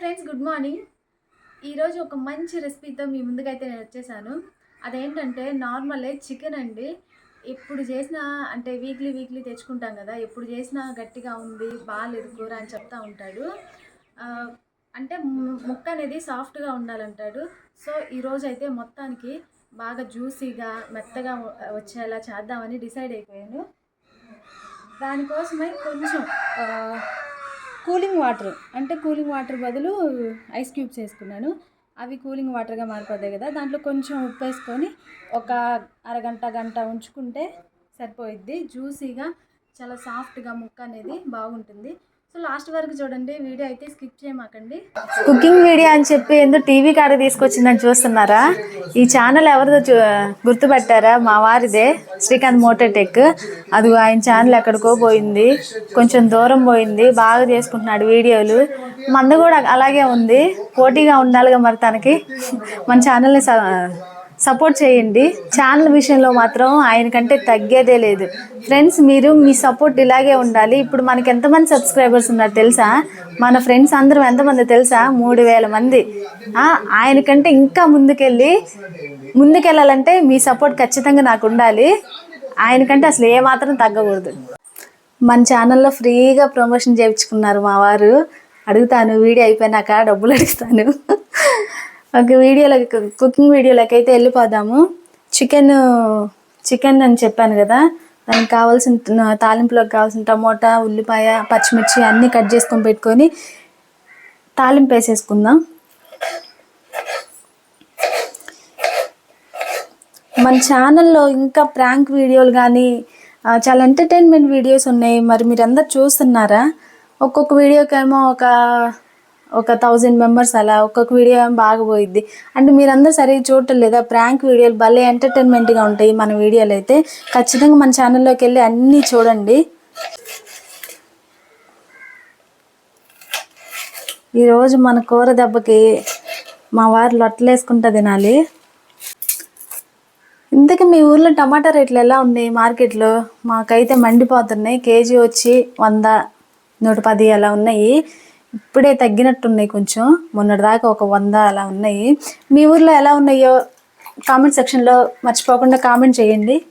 Friends good morning. ఈరోజు ఒక మంచి రెసిపీతో మీ ముందుకైతే నేను వచ్చేసాను. అదేంటంటే నార్మలే చికెన్ అండి. ఎప్పుడు చేసినా అంటే వీక్లీ వీక్లీ తెచ్చుకుంటాం కదా ఎప్పుడు చేసినా గట్టిగా ఉంది బాగాలేదు కూర అని చెప్తా ఉంటాడు. అంటే ముక్క అనేది సాఫ్ట్గా ఉండాలంటాడు. సో ఈరోజు అయితే మొత్తానికి బాగా జ్యూసీగా మెత్తగా వచ్చేలా చేద్దామని డిసైడ్ అయిపోయాను. దానికోసమై కొంచెం కూలింగ్ వాటర్ అంటే కూలింగ్ వాటర్ బదులు ఐస్ క్యూబ్స్ వేసుకున్నాను. అవి కూలింగ్ వాటర్గా మారిపోతాయి కదా దాంట్లో కొంచెం ఉప్పు వేసుకొని ఒక అరగంట గంట ఉంచుకుంటే సరిపోయిద్ది. జ్యూసీగా చాలా సాఫ్ట్గా ముక్క అనేది బాగుంటుంది. సో లాస్ట్ వరకు చూడండి వీడియో అయితే స్కిప్ చేయమాకండి. కుకింగ్ వీడియో అని చెప్పి ఎందుకు టీవీ కాడ తీసుకొచ్చిందని చూస్తున్నారా? ఈ ఛానల్ ఎవరిదో గుర్తుపెట్టారా? మా వారిదే శ్రీకాంత్ మోటోటెక్ అది ఆయన ఛానల్ ఎక్కడికో పోయింది. కొంచెం దూరం పోయింది. బాగా చేసుకుంటున్నాడు వీడియోలు. మంద కూడా అలాగే ఉంది. పోటీగా ఉండాలిగా మరి తనకి. మన ఛానల్ని స- సపోర్ట్ చేయండి. ఛానల్ విషయంలో మాత్రం ఆయన కంటే తగ్గేదే లేదు. ఫ్రెండ్స్ మీరు మీ సపోర్ట్ ఇలాగే ఉండాలి. ఇప్పుడు మనకి ఎంతమంది సబ్స్క్రైబర్స్ ఉన్నారు తెలుసా? మన ఫ్రెండ్స్ అందరం ఎంతమంది తెలుసా? మూడు వేల మంది. ఆయన కంటే ఇంకా ముందుకెళ్ళి ముందుకెళ్ళాలంటే మీ సపోర్ట్ ఖచ్చితంగా నాకు ఉండాలి. ఆయన కంటే అసలు ఏమాత్రం తగ్గకూడదు. మన ఛానల్లో ఫ్రీగా ప్రమోషన్ చేయించుకున్నారు మా వారు. అడుగుతాను వీడియో అయిపోయినాక డబ్బులు అడుగుతాను. ఒక వీడియోలకి కుకింగ్ వీడియోలోకి అయితే వెళ్ళిపోదాము చికెన్ చికెన్ అని చెప్పాను కదా. దానికి కావాల్సిన తాలింపులోకి కావాల్సిన టమోటా ఉల్లిపాయ పచ్చిమిర్చి అన్నీ కట్ చేసుకొని పెట్టుకొని తాలింపు వేసేసుకుందాం. మన ఛానల్లో ఇంకా ప్రాంక్ వీడియోలు కానీ చాలా ఎంటర్టైన్మెంట్ వీడియోస్ ఉన్నాయి. మరి మీరు అందరు చూస్తున్నారా? ఒక్కొక్క వీడియోకేమో ఒక ఒక థౌజండ్ మెంబర్స్ అలా ఒక్కొక్క వీడియో బాగా పోయిద్ది. అంటే మీరందరూ సరిగ్గా చూడటం లేదా ప్రాంక్ వీడియోలు భలే ఎంటర్టైన్మెంట్గా ఉంటాయి మన వీడియోలు అయితే. ఖచ్చితంగా మన ఛానల్లోకి వెళ్ళి అన్నీ చూడండి. ఈరోజు మన కూర దెబ్బకి మా వారు లొట్టలేసుకుంటా తినాలి. ఇంతకీ మీ ఊర్లో టమాటా రేట్లు ఎలా ఉన్నాయి మార్కెట్లో? మాకైతే మండిపోతున్నాయి. కేజీ వచ్చి వంద నూట పది అలా ఉన్నాయి. ఇప్పుడే తగ్గినట్టున్నాయి కొంచెం. మొన్నటిదాకా ఒక వంద అలా ఉన్నాయి. మీ ఊర్లో ఎలా ఉన్నాయో కామెంట్ సెక్షన్లో మర్చిపోకుండా కామెంట్ చేయండి.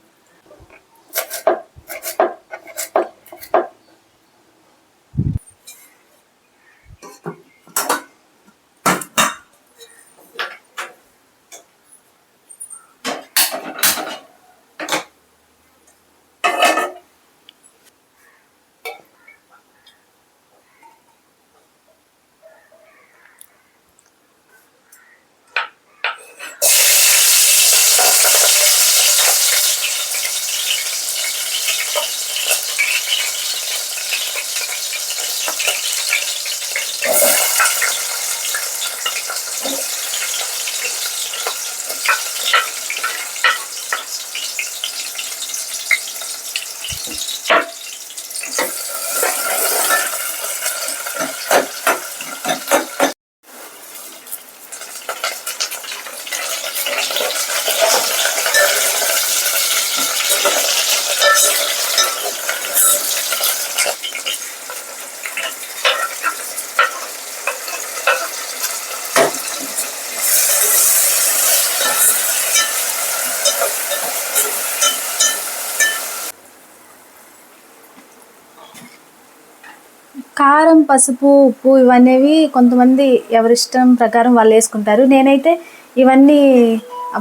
కారం పసుపు ఉప్పు ఇవనేవి కొంతమంది ఎవరిష్టం ప్రకారం వాళ్ళు వేసుకుంటారు. నేనైతే ఇవన్నీ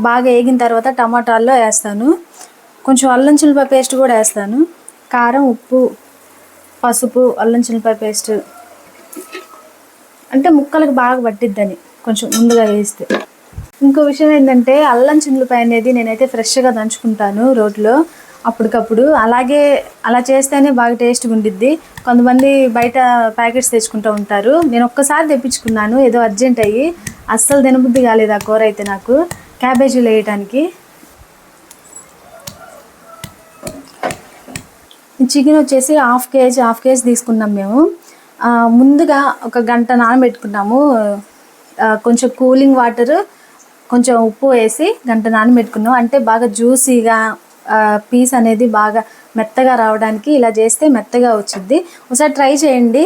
బాగా వేగిన తర్వాత టమాటాల్లో వేస్తాను. కొంచెం అల్లం చిల్లిపాయ పేస్ట్ కూడా వేస్తాను. కారం ఉప్పు పసుపు అల్లం చిల్లిపాయ పేస్ట్. అంటే ముక్కలకు బాగా పట్టిద్దని కొంచెం ముందుగా వేస్తే. ఇంకో విషయం ఏంటంటే అల్లం చిల్లిపాయ అనేది నేనైతే ఫ్రెష్గా దంచుకుంటాను రోట్లో. అప్పటికప్పుడు. అలాగే అలా చేస్తేనే బాగా టేస్ట్గా ఉండిద్ది. కొంతమంది బయట ప్యాకెట్స్ తెచ్చుకుంటూ ఉంటారు. నేను ఒక్కసారి తెప్పించుకున్నాను. ఏదో అర్జెంట్ అయ్యి. అస్సలు తినబుద్ధి కాలేదు ఆ కూర అయితే నాకు. క్యాబేజీలు వేయటానికి. చికెన్ వచ్చేసి హాఫ్ కేజీ హాఫ్ కేజీ తీసుకున్నాం మేము. ముందుగా ఒక గంట నానబెట్టుకున్నాము. కొంచెం కూలింగ్ వాటర్ కొంచెం ఉప్పు వేసి గంట నానబెట్టుకున్నాం. అంటే బాగా జ్యూసీగా పీస్ అనేది బాగా మెత్తగా రావడానికి ఇలా చేస్తే మెత్తగా వచ్చింది ఒకసారి ట్రై చేయండి.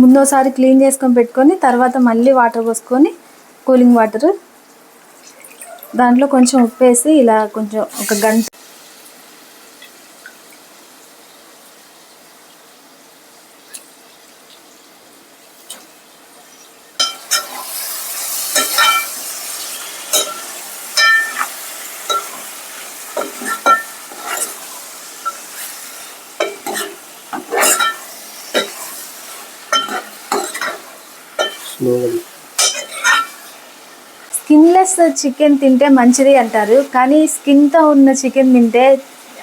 ముందోసారి క్లీన్ చేసుకొని పెట్టుకొని తర్వాత మళ్ళీ వాటర్ పోసుకొని కూలింగ్ వాటర్. దాంట్లో కొంచెం ఉప్పేసి ఇలా కొంచెం ఒక గంట స్లోగా స్కిన్లెస్ చికెన్ తింటే మంచిది అంటారు కానీ స్కిన్తో ఉన్న చికెన్ తింటే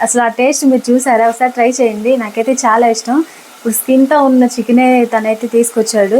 అసలు ఆ టేస్ట్ మీరు చూసారా? ఒకసారి ట్రై చేయండి. నాకైతే చాలా ఇష్టం. ఇప్పుడు స్కిన్తో ఉన్న చికెనే తనైతే తీసుకొచ్చాడు.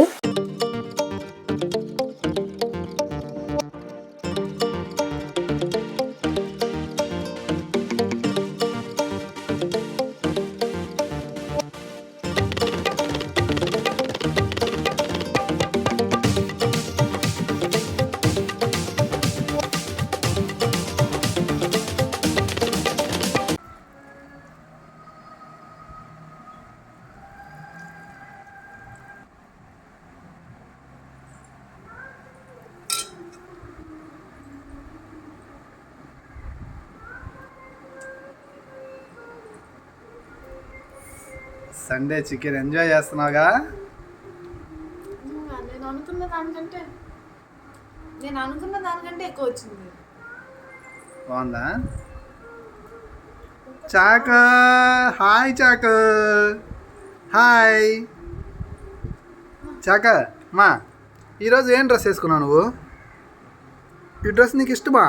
సండే చికెన్ ఎంజాయ్ చేస్తున్నావుగా? నేను అనుకున్న దానికంటే నేను అనుకున్న దానికంటే ఎక్కువ వచ్చింది. బాగుందా? Chaka hi Chaka hi. చాక మా ఈరోజు ఏం డ్రెస్ వేసుకున్నావు నువ్వు? ఈ డ్రెస్ నీకు ఇష్టమా?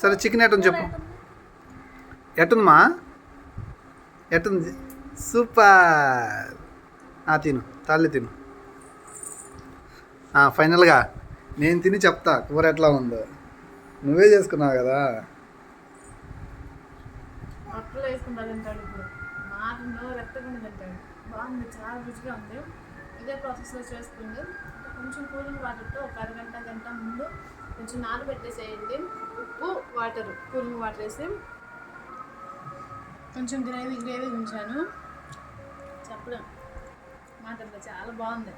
సరే చికెన్ ఎట్టని చెప్పు. ఎట్టుందమ్మా? ఎట్టుంది? సూపర్. ఆ, తిను. తల్లి తిను. ఫైనల్గా నేను తిని చెప్తా. కూర ఎట్లా ఉందో. నువ్వే చేసుకున్నావు కదా. అప్పులు వేసుకుంటాడు తింటాడు ఇప్పుడు. మాటలో రెత్తకుండా తింటాడు. బాగుంది చాలా రుచిగా ఉంది. ఇదే ప్రాసెస్లో చేసుకుంది. కొంచెం కూలింగ్ వాటర్తో ఒక అరగంట గంట ముందు కొంచెం నానబెట్టేసేయండి. ఉప్పు వాటర్. కూలింగ్ వాటర్ వేసి కొంచెం గ్రేవీ గ్రేవీ ఉంచాను. చెప్పడం మాటల్లో చాలా బాగుంది.